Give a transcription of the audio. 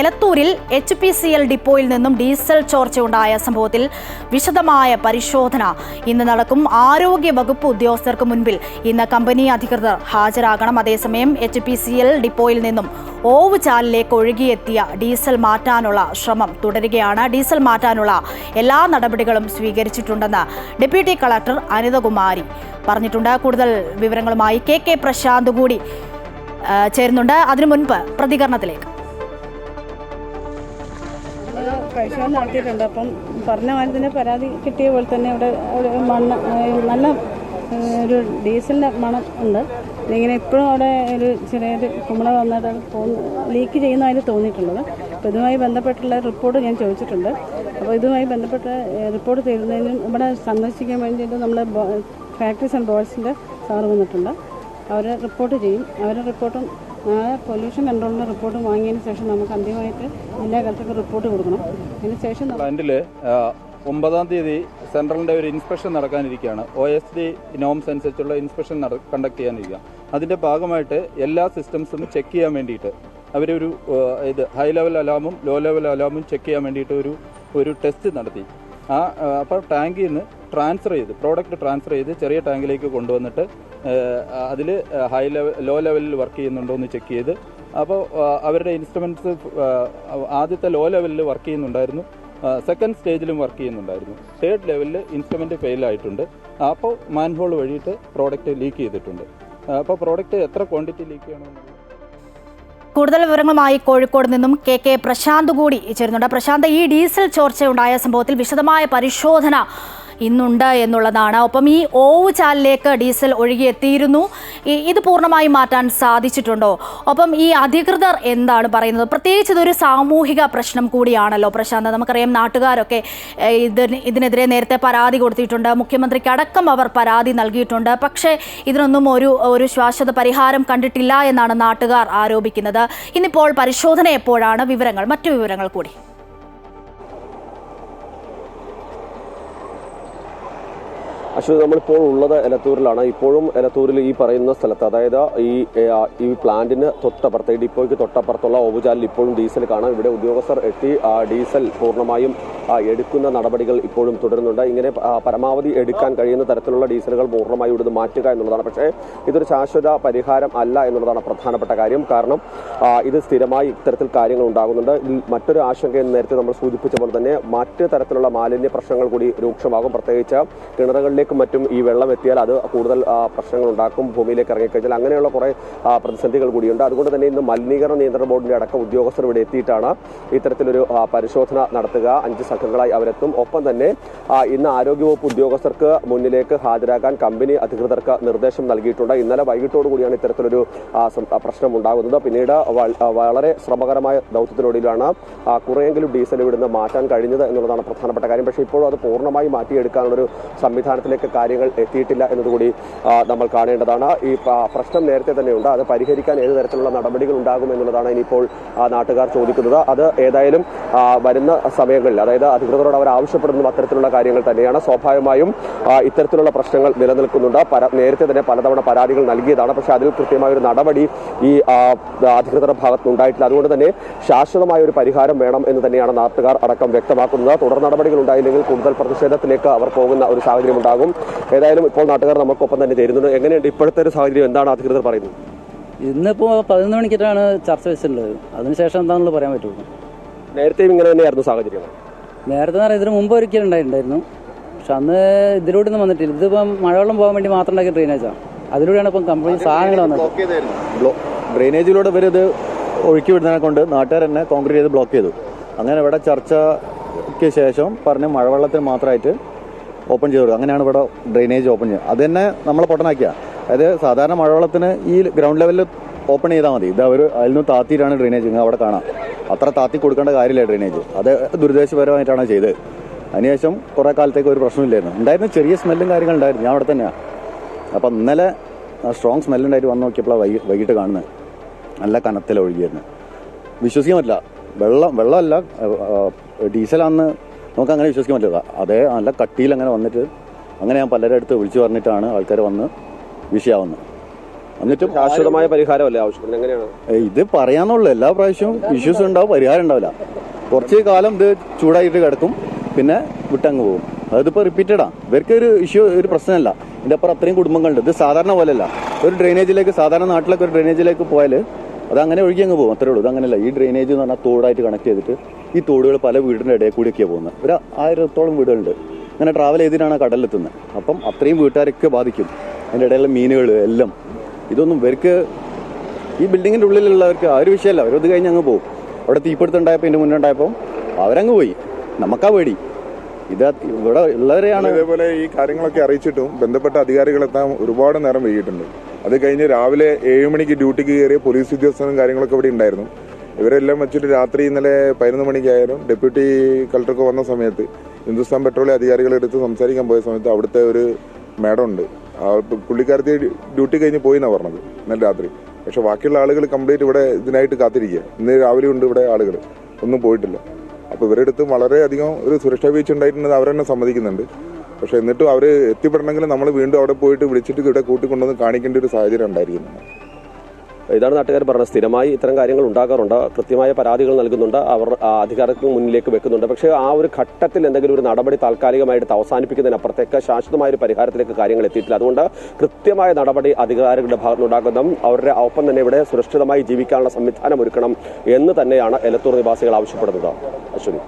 എലത്തൂരിൽ H P C L ഡിപ്പോയിൽ നിന്നും diesel ചോർച്ചയുണ്ടായ സംഭവത്തിൽ വിശദമായ പരിശോധന ഇന്ന് നടക്കും. ആരോഗ്യ വകുപ്പ് ഉദ്യോഗസ്ഥർക്ക് മുൻപിൽ ഇന്ന് കമ്പനി അധികൃതർ ഹാജരാകണം. അതേസമയം എച്ച് പി സി എൽ ഡിപ്പോയിൽ നിന്നും ഓവുചാലിലേക്ക് ഒഴുകിയെത്തിയ ഡീസൽ മാറ്റാനുള്ള ശ്രമം തുടരുകയാണ്. ഡീസൽ മാറ്റാനുള്ള എല്ലാ നടപടികളും സ്വീകരിച്ചിട്ടുണ്ടെന്ന് ഡെപ്യൂട്ടി കളക്ടർ അനിതകുമാരി പറഞ്ഞിട്ടുണ്ട്. കൂടുതൽ വിവരങ്ങളുമായി കെ കെ പ്രശാന്ത് കൂടി ചേരുന്നുണ്ട്. അതിനു മുൻപ് പ്രതികരണത്തിലേക്ക്. പരിശോധന നടത്തിയിട്ടുണ്ട്. അപ്പം പറഞ്ഞ മാതിരി തന്നെ പരാതി കിട്ടിയ പോലെ തന്നെ ഇവിടെ ഒരു മണ്ണ് നല്ല ഒരു ഡീസലിന്റെ മണം ഉണ്ട്. ഇങ്ങനെ ഇപ്പോഴും അവിടെ ഒരു ചെറിയൊരു കുമ്പള വന്നിട്ട് തോന്നുന്നു ലീക്ക് ചെയ്യുന്നതായിട്ട് തോന്നിയിട്ടുള്ളത്. അപ്പോൾ ഇതുമായി ബന്ധപ്പെട്ടുള്ള റിപ്പോർട്ട് ഞാൻ ചോദിച്ചിട്ടുണ്ട്. അപ്പോൾ ഇതുമായി ബന്ധപ്പെട്ട റിപ്പോർട്ട് തരുന്നതിനും ഇവിടെ സന്ദർശിക്കാൻ വേണ്ടിയിട്ട് നമ്മൾ ഫാക്ടറീസ് ആൻഡ് ബോയ്സിന്റെ സാറ് വന്നിട്ടുണ്ട്. അവർ റിപ്പോർട്ട് ചെയ്യും. അവരുടെ റിപ്പോർട്ടും പൊല്യൂഷൻ കൺട്രോളിന്റെ റിപ്പോർട്ട് വാങ്ങിയതിന് ശേഷം നമുക്ക് അന്തിമമായിട്ട് ജില്ലാ കളക്ടർക്ക് റിപ്പോർട്ട് കൊടുക്കണം. അതിന് ശേഷം പ്ലാന്റിൽ ഒമ്പതാം തീയതി സെൻട്രലിന്റെ ഒരു ഇൻസ്പെക്ഷൻ നടക്കാനിരിക്കുകയാണ്. ഒ എസ് ഡി നോംസ് അനുസരിച്ചുള്ള ഇൻസ്പെക്ഷൻ കണ്ടക്ട് ചെയ്യാനിരിക്കുക. അതിന്റെ ഭാഗമായിട്ട് എല്ലാ സിസ്റ്റംസും ചെക്ക് ചെയ്യാൻ വേണ്ടിയിട്ട് അവരൊരു ഇത് ഹൈ ലെവൽ അലാമും ലോ ലെവൽ അലാമും ചെക്ക് ചെയ്യാൻ വേണ്ടിയിട്ട് ഒരു ഒരു ടെസ്റ്റ് നടത്തി. ആ അപ്പോൾ ടാങ്കിൽ നിന്ന് ട്രാൻസ്ഫർ ചെയ്ത് പ്രോഡക്റ്റ് ട്രാൻസ്ഫർ ചെയ്ത് ചെറിയ ടാങ്കിലേക്ക് കൊണ്ടുവന്നിട്ട് അതിൽ ഹൈ ലെവൽ ലോ ലെവലിൽ വർക്ക് ചെയ്യുന്നുണ്ടോ എന്ന് ചെക്ക് ചെയ്ത്. അപ്പോൾ അവരുടെ ഇൻസ്ട്രുമെന്റ്സ് ആദ്യത്തെ ലോ ലെവലിൽ വർക്ക് ചെയ്യുന്നുണ്ടായിരുന്നു സെക്കൻഡ് സ്റ്റേജിലും വർക്ക് ചെയ്യുന്നുണ്ടായിരുന്നു. തേർഡ് ലെവലിൽ ഇൻസ്ട്രുമെന്റ് ഫെയിൽ ആയിട്ടുണ്ട്. അപ്പോൾ മാൻഹോൾ വഴിയിട്ട് പ്രോഡക്റ്റ് ലീക്ക് ചെയ്തിട്ടുണ്ട്. അപ്പോൾ പ്രോഡക്റ്റ് എത്ര ക്വാണ്ടിറ്റി ലീക്ക് ചെയ്യണമെന്നുള്ളത് കൂടുതൽ വിവരങ്ങളുമായി കോഴിക്കോട് നിന്നും കെ കെ പ്രശാന്ത് കൂടി ചേരുന്നുണ്ട്. പ്രശാന്ത് ഈ ഡീസൽ ചോർച്ചയുണ്ടായ സംഭവത്തിൽ വിശദമായ പരിശോധന ഇന്നുണ്ട് എന്നുള്ളതാണ്. ഒപ്പം ഈ ഓവ് ചാലിലേക്ക് ഡീസൽ ഒഴുകിയെത്തിയിരുന്നു. ഇത് പൂർണമായി മാറ്റാൻ സാധിച്ചിട്ടുണ്ടോ? ഒപ്പം ഈ അധികൃതർ എന്താണ് പറയുന്നത്? പ്രത്യേകിച്ച് ഇതൊരു സാമൂഹിക പ്രശ്നം കൂടിയാണല്ലോ പ്രശാന്ത്. നമുക്കറിയാം നാട്ടുകാരൊക്കെ ഇതിന് ഇതിനെതിരെ നേരത്തെ പരാതി കൊടുത്തിട്ടുണ്ട്. മുഖ്യമന്ത്രിക്ക് അടക്കം അവർ പരാതി നൽകിയിട്ടുണ്ട്. പക്ഷേ ഇതിനൊന്നും ഒരു ഒരു ശാശ്വത പരിഹാരം കണ്ടിട്ടില്ല എന്നാണ് നാട്ടുകാർ ആരോപിക്കുന്നത്. ഇന്നിപ്പോൾ പരിശോധന എപ്പോഴാണ്? വിവരങ്ങൾ മറ്റു വിവരങ്ങൾ കൂടി. അശ്വതി നമ്മളിപ്പോൾ ഉള്ളത് എലത്തൂരിലാണ്. ഇപ്പോഴും എലത്തൂരിൽ ഈ പറയുന്ന സ്ഥലത്ത് അതായത് ഈ ഈ പ്ലാന്റിന് തൊട്ടപ്പുറത്ത് ഈ ഡിപ്പോയ്ക്ക് തൊട്ടപ്പുറത്തുള്ള ഓവുചാലിൽ ഇപ്പോഴും ഡീസൽ കാണാം. ഇവിടെ ഉദ്യോഗസ്ഥർ എത്തി ഡീസൽ പൂർണമായും എടുക്കുന്ന നടപടികൾ ഇപ്പോഴും തുടരുന്നുണ്ട്. ഇങ്ങനെ പരമാവധി എടുക്കാൻ കഴിയുന്ന തരത്തിലുള്ള ഡീസലുകൾ പൂർണമായും ഇവിടുന്ന് മാറ്റുക എന്നുള്ളതാണ്. പക്ഷേ ഇതൊരു ശാശ്വത പരിഹാരം അല്ല എന്നുള്ളതാണ് പ്രധാനപ്പെട്ട കാര്യം. കാരണം ഇത് സ്ഥിരമായി ഇത്തരത്തിൽ കാര്യങ്ങൾ ഉണ്ടാകുന്നുണ്ട്. മറ്റൊരു ആശങ്ക നേരത്തെ നമ്മൾ സൂചിപ്പിച്ച പോലെ തന്നെ മറ്റ് തരത്തിലുള്ള മാലിന്യ പ്രശ്നങ്ങൾ കൂടി രൂക്ഷമാകും. പ്രത്യേകിച്ച് കിണറുകളിലേക്കും മറ്റും ഈ വെള്ളം എത്തിയാൽ അത് കൂടുതൽ പ്രശ്നങ്ങൾ ഉണ്ടാക്കും ഭൂമിയിലേക്ക് ഇറങ്ങിക്കഴിഞ്ഞാൽ. അങ്ങനെയുള്ള കുറേ പ്രതിസന്ധികൾ കൂടിയുണ്ട്. അതുകൊണ്ട് തന്നെ ഇന്ന് മലിനീകരണ നിയന്ത്രണ ബോർഡിന്റെ അടക്കം ഉദ്യോഗസ്ഥർ ഇവിടെ എത്തിയിട്ടാണ് ഇത്തരത്തിലൊരു പരിശോധന നടത്തുക. അഞ്ച് സംഘങ്ങളായി അവരെത്തും. ഒപ്പം തന്നെ ഇന്ന് ആരോഗ്യവകുപ്പ് ഉദ്യോഗസ്ഥർക്ക് മുന്നിലേക്ക് ഹാജരാകാൻ കമ്പനി അധികൃതർക്ക് നിർദ്ദേശം നൽകിയിട്ടുണ്ട്. ഇന്നലെ കൂടിയാണ് ഇത്തരത്തിലൊരു പ്രശ്നം ഉണ്ടാകുന്നത് പിന്നീട് വളരെ ശ്രമകരമായ ദൗത്യത്തിനൊടുവിലാണ് കുറേയെങ്കിലും ഡീസൽ ഇവിടുന്ന് മാറ്റാൻ കഴിഞ്ഞത് എന്നുള്ളതാണ് പ്രധാനപ്പെട്ട കാര്യം. പക്ഷേ ഇപ്പോഴും അത് പൂർണമായി മാറ്റിയെടുക്കാനുള്ളൊരു സംവിധാനത്തിലേക്ക് കാര്യങ്ങൾ എത്തിയിട്ടില്ല എന്നതുകൂടി നമ്മൾ കാണേണ്ടതാണ്. ഈ പ്രശ്നം നേരത്തെ തന്നെയുണ്ട്. അത് പരിഹരിക്കാൻ ഏത് തരത്തിലുള്ള നടപടികൾ ഉണ്ടാകും എന്നുള്ളതാണ് ഇനിയിപ്പോൾ നാട്ടുകാർ ചോദിക്കുന്നത്. അത് ഏതായാലും വരുന്ന സമയങ്ങളിൽ അതായത് അധികൃതരോട് അവർ ആവശ്യപ്പെടുന്ന അത്തരത്തിലുള്ള കാര്യങ്ങൾ തന്നെയാണ്. സ്വാഭാവികമായും ഇത്തരത്തിലുള്ള പ്രശ്നങ്ങൾ നിലനിൽക്കുന്നുണ്ട്. നേരത്തെ തന്നെ പലതവണ പരാതികൾ നൽകിയതാണ്. പക്ഷേ അതിൽ കൃത്യമായ ഒരു നടപടി ഈ അധികൃതരുടെ ഭാഗത്ത് ഉണ്ടായിട്ടില്ല. അതുകൊണ്ട് തന്നെ ശാശ്വതമായ ഒരു പരിഹാരം വേണം എന്ന് തന്നെയാണ് നാട്ടുകാർ അടക്കം വ്യക്തമാക്കുന്നത്. തുടർ നടപടികൾ ഉണ്ടായില്ലെങ്കിൽ കൂടുതൽ പ്രതിഷേധത്തിലേക്ക് അവർ പോകുന്ന ഒരു സാഹചര്യം ഉണ്ടാകും. ഏതായാലും ഇപ്പോൾ നാട്ടുകാർ നമുക്കൊപ്പം തന്നെ ചേരുന്നുണ്ട്. എങ്ങനെയുണ്ട് ഇപ്പോഴത്തെ ഒരു സാഹചര്യം? എന്താണ് അധികൃതർ പറയുന്നത്? ഇന്നിപ്പോൾ പതിനൊന്ന് മണിക്കിട്ടാണ് ചർച്ച വെച്ചിട്ടുള്ളത്. അതിനുശേഷം എന്താണെന്നുള്ളത് പറയാൻ പറ്റുള്ളൂ. നേരത്തെയും ഇങ്ങനെ തന്നെയായിരുന്നു സാഹചര്യം നേരത്തെ എന്ന് പറഞ്ഞാൽ ഇതിന് മുമ്പ് ഒരിക്കലും ഉണ്ടായിട്ടുണ്ടായിരുന്നു പക്ഷെ അന്ന് ഇതിലൂടെ ഒന്നും വന്നിട്ടില്ല. ഇതിപ്പം മഴവെള്ളം പോകാൻ വേണ്ടി മാത്രം ഉണ്ടാക്കിയ ഡ്രെയിനേജാണ് അതിലൂടെയാണ് ഇപ്പം കംപ്ലീറ്റ് സാധനങ്ങൾ വന്നത്. ബ്ലോ ഡ്രെയിനേജിലൂടെ ഇവരിത് ഒഴുക്കി വിടുന്നതിനെ കൊണ്ട് നാട്ടുകാർ തന്നെ കോൺക്രീറ്റ് ചെയ്ത് ബ്ലോക്ക് ചെയ്തു. അങ്ങനെ ഇവിടെ ചർച്ചയ്ക്ക് ശേഷം പറഞ്ഞ് മഴവെള്ളത്തിന് മാത്രമായിട്ട് ഓപ്പൺ ചെയ്ത് കൊടുക്കുക. അങ്ങനെയാണ് ഇവിടെ ഡ്രെയിനേജ് ഓപ്പൺ ചെയ്യുക. അത് തന്നെ നമ്മൾ പൊട്ടനാക്കിയ. അതായത് സാധാരണ മഴവെള്ളത്തിന് ഈ ഗ്രൗണ്ട് ലെവലിൽ ഓപ്പൺ ചെയ്താൽ മതി. ഇത് അവർ അതിൽ നിന്ന് താത്തിയിട്ടാണ് ഡ്രെയിനേജ് നിങ്ങൾ അവിടെ കാണാം. അത്ര താത്തി കൊടുക്കേണ്ട കാര്യമില്ല ഡ്രെയിനേജ് അത് ദുരുദ്ദേശപരമായിട്ടാണ് ചെയ്തത്. അതിനുശേഷം കുറേ കാലത്തേക്ക് ഒരു പ്രശ്നമില്ലായിരുന്നു. ഉണ്ടായിരുന്ന ചെറിയ സ്മെല്ലും കാര്യങ്ങളും ഉണ്ടായിരുന്നു. ഞാൻ അവിടെ തന്നെയാണ് അപ്പം ഇന്നലെ സ്ട്രോങ് സ്മെല്ലുണ്ടായിട്ട് വന്ന് നോക്കിയപ്പോഴാണ് വൈകി വൈകിട്ട് കാണുന്നത് നല്ല കനത്തിൽ ഒഴുകിയായിരുന്നു വിശ്വസിക്കാൻ പറ്റില്ല. വെള്ളം വെള്ളമല്ല ഡീസലാന്ന് നമുക്ക് അങ്ങനെ വിശ്വസിക്കാൻ പറ്റില്ല. അതേ നല്ല കട്ടിയിൽ അങ്ങനെ വന്നിട്ട് അങ്ങനെ ഞാൻ പലരുടെ അടുത്ത് വിളിച്ചു പറഞ്ഞിട്ടാണ് ആൾക്കാർ വന്ന് വിഷയാവുന്നത് എന്നിട്ടും ശാശ്വതമായ പരിഹാരമല്ലേ? ആവശ്യപ്പെടുന്നത് എങ്ങനെയാണ്? ഇത് പറയാന്നുള്ളൂ. എല്ലാ പ്രാവശ്യവും ഇഷ്യൂസ് ഉണ്ടാവും പരിഹാരം ഉണ്ടാവില്ല. കുറച്ച് കാലം ഇത് ചൂടായിട്ട് കിടക്കും പിന്നെ വിട്ടങ്ങ് പോകും. അതിപ്പോ റിപ്പീറ്റഡാ ഇവർക്ക് ഒരു ഇഷ്യൂ ഒരു പ്രശ്നമല്ല. ഇതിന്റെ അപ്പുറം അത്രയും കുടുംബങ്ങളുണ്ട്. ഇത് സാധാരണ പോലെയല്ല. ഒരു ഡ്രെയിനേജിലേക്ക് സാധാരണ നാട്ടിലൊക്കെ ഒരു ഡ്രെയിനേജിലേക്ക് പോയാൽ അത് അങ്ങനെ ഒഴുകി അങ്ങ് പോകും. അത്രേ ഉള്ളൂ. അതങ്ങനെയല്ല ഈ ഡ്രെയിനേജ് എന്ന് പറഞ്ഞാൽ തോടായിട്ട് കണക്ട് ചെയ്തിട്ട് ഈ തോടുകൾ പല വീടിന്റെ ഇടയിൽ കൂടിയൊക്കെയാണ് പോകുന്നത്. ഒരു ആയിരത്തോളം വീടുകളുണ്ട്. അങ്ങനെ ട്രാവൽ ചെയ്തിട്ടാണ് കടലിലെത്തുന്നത് അപ്പം അത്രയും വീട്ടുകാരൊക്കെ ബാധിക്കും. അതിന്റെ ഇടയിലുള്ള മീനുകൾ എല്ലാം. ഇതൊന്നും ഇവർക്ക് ഈ ബിൽഡിങ്ങിന്റെ ഉള്ളിലുള്ളവർക്ക് ആ ഒരു വിഷയമല്ല. അവരത് കഴിഞ്ഞ് അങ്ങ് പോകും. അവിടെ തീപിടുത്തുണ്ടായപ്പോൾ ഇതിന്റെ മുന്നേ ഉണ്ടായപ്പോൾ അവരങ്ങ് പോയി. നമുക്കാ പേടി. ഇത് ഇവിടെ ഉള്ളവരെയാണ് ഇതേപോലെ ഈ കാര്യങ്ങളൊക്കെ അറിയിച്ചിട്ടും ബന്ധപ്പെട്ട അധികാരികളെത്താൻ ഒരുപാട് നേരം വൈകിട്ടുണ്ട് അത് കഴിഞ്ഞ് രാവിലെ ഏഴ് മണിക്ക് ഡ്യൂട്ടിക്ക് കയറിയ പോലീസ് ഉദ്യോഗസ്ഥനും കാര്യങ്ങളൊക്കെ ഇവിടെ ഉണ്ടായിരുന്നു. ഇവരെല്ലാം വെച്ചിട്ട് രാത്രി ഇന്നലെ പതിനൊന്ന് മണിക്കായാലും ഡെപ്യൂട്ടി കളക്ടർക്ക് വന്ന സമയത്ത് ഹിന്ദുസ്ഥാൻ പെട്രോളിയം അധികാരികളെടുത്ത് സംസാരിക്കാൻ പോയ സമയത്ത് അവിടുത്തെ ഒരു മേഡം ഉണ്ട് പുള്ളിക്കാരത്തി ഡ്യൂട്ടി കഴിഞ്ഞ് പോയി എന്നാണ് പറഞ്ഞത് ഇന്നലെ രാത്രി. പക്ഷെ ബാക്കിയുള്ള ആളുകൾ കംപ്ലീറ്റ് ഇവിടെ ഇതിനായിട്ട് കാത്തിരിക്കുക. ഇന്ന് രാവിലെ ഉണ്ട് ഇവിടെ ആളുകൾ ഒന്നും പോയിട്ടില്ല. അപ്പോൾ ഇവരുടെ അടുത്ത് വളരെയധികം ഒരു സുരക്ഷാ വീഴ്ച ഉണ്ടായിട്ടുണ്ടെന്ന് അവരെന്നെ സമ്മതിക്കുന്നുണ്ട്. പക്ഷെ എന്നിട്ടും അവർ എത്തിപ്പെടണമെങ്കിൽ നമ്മൾ വീണ്ടും അവിടെ പോയിട്ട് വിളിച്ചിട്ട് ഇവിടെ കൂട്ടിക്കൊണ്ടുവന്ന് കാണിക്കേണ്ട ഒരു സാഹചര്യം ഉണ്ടായിരിക്കുന്നു. ഇതാണ് നാട്ടുകാർ പറഞ്ഞത്. സ്ഥിരമായി ഇത്തരം കാര്യങ്ങൾ ഉണ്ടാക്കാറുണ്ട്. കൃത്യമായ പരാതികൾ നൽകുന്നുണ്ട്. അവർ അധികാരത്തിന് മുന്നിലേക്ക് വെക്കുന്നുണ്ട്. പക്ഷേ ആ ഒരു ഘട്ടത്തിൽ എന്തെങ്കിലും ഒരു നടപടി താൽക്കാലികമായിട്ട് അവസാനിപ്പിക്കുന്നതിനപ്പുറത്തേക്ക് ശാശ്വതമായ ഒരു പരിഹാരത്തിലേക്ക് കാര്യങ്ങൾ എത്തിയിട്ടില്ല. അതുകൊണ്ട് കൃത്യമായ നടപടി അധികാരികളുടെ ഭാഗത്ത് നിന്നുണ്ടാക്കുന്നതും അവരുടെ ഒപ്പം തന്നെ ഇവിടെ സുരക്ഷിതമായി ജീവിക്കാനുള്ള സംവിധാനം ഒരുക്കണം എന്ന് തന്നെയാണ് എലത്തൂർ നിവാസികൾ ആവശ്യപ്പെടുന്നത്. അശ്വതി